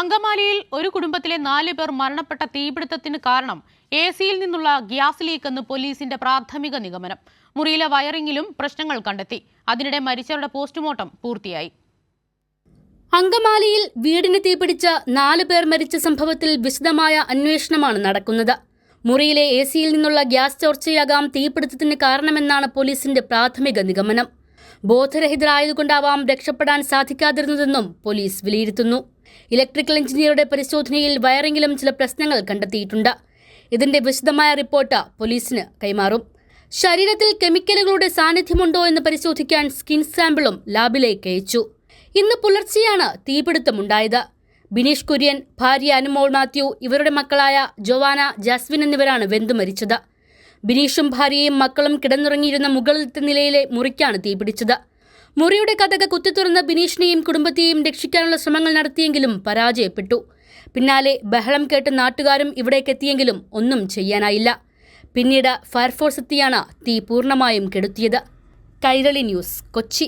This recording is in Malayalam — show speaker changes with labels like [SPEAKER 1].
[SPEAKER 1] അങ്കമാലിയിൽ ഒരു കുടുംബത്തിലെ നാല് പേർ മരണപ്പെട്ട തീപിടുത്തത്തിന് കാരണം എ സിയിൽ നിന്നുള്ള ഗ്യാസ് ലീക്ക് എന്ന് പോലീസിന്റെ പ്രാഥമിക നിഗമനം. മുറിയിലെ വയറിംഗിലും പ്രശ്നങ്ങൾ കണ്ടെത്തി. അതിനിടെ മരിച്ചവരുടെ പോസ്റ്റ്മോർട്ടം പൂർത്തിയായി.
[SPEAKER 2] അങ്കമാലിയിൽ വീടിന് തീപിടിച്ച നാല് പേർ മരിച്ച സംഭവത്തിൽ വിശദമായ അന്വേഷണമാണ് നടക്കുന്നത്. മുറിയിലെ എ സിയിൽ നിന്നുള്ള ഗ്യാസ് ചോർച്ചയാകാം തീപിടുത്തത്തിന് കാരണമെന്നാണ് പോലീസിന്റെ പ്രാഥമിക നിഗമനം. ബോധരഹിതരായതുകൊണ്ടാവാം രക്ഷപ്പെടാൻ സാധിക്കാതിരുന്നതെന്നും പോലീസ് വിലയിരുത്തുന്നു. ഇലക്ട്രിക്കൽ എഞ്ചിനീയറുടെ പരിശോധനയിൽ വയറിംഗിലും ചില പ്രശ്നങ്ങൾ കണ്ടെത്തിയിട്ടുണ്ട്. ഇതിന്റെ വിശദമായ റിപ്പോർട്ട് പോലീസിന് കൈമാറും. ശരീരത്തിൽ കെമിക്കലുകളുടെ സാന്നിധ്യമുണ്ടോ എന്ന് പരിശോധിക്കാൻ സ്കിൻ സാമ്പിളും ലാബിലേക്ക് അയച്ചു. ഇന്ന് പുലർച്ചെയാണ് തീപിടുത്തമുണ്ടായത്. ബിനീഷ് കുര്യൻ ഭാര്യ അനുമോൾ മാത്യു ഇവരുടെ മക്കളായ ജോവാന ജാസ്വിൻ എന്നിവരാണ് വെന്തു മരിച്ചത്. ബിനീഷും ഭാര്യയും മക്കളും കിടന്നുറങ്ങിയിരുന്ന മുകളിലത്തെ നിലയിലെ മുറിക്കാണ് തീപിടിച്ചത് മുറിയുടെ കഥക കുത്തിത്തുറന്ന് ബിനീഷിനെയും കുടുംബത്തെയും രക്ഷിക്കാനുള്ള ശ്രമങ്ങൾ നടത്തിയെങ്കിലും പരാജയപ്പെട്ടു. പിന്നാലെ ബഹളം കേട്ട് നാട്ടുകാരും ഇവിടേക്കെത്തിയെങ്കിലും ഒന്നും ചെയ്യാനായില്ല. പിന്നീട് ഫയർഫോഴ്സ് എത്തിയാണ് തീ പൂർണമായും കെടുത്തിയത്. കൈരളി ന്യൂസ് കൊച്ചി.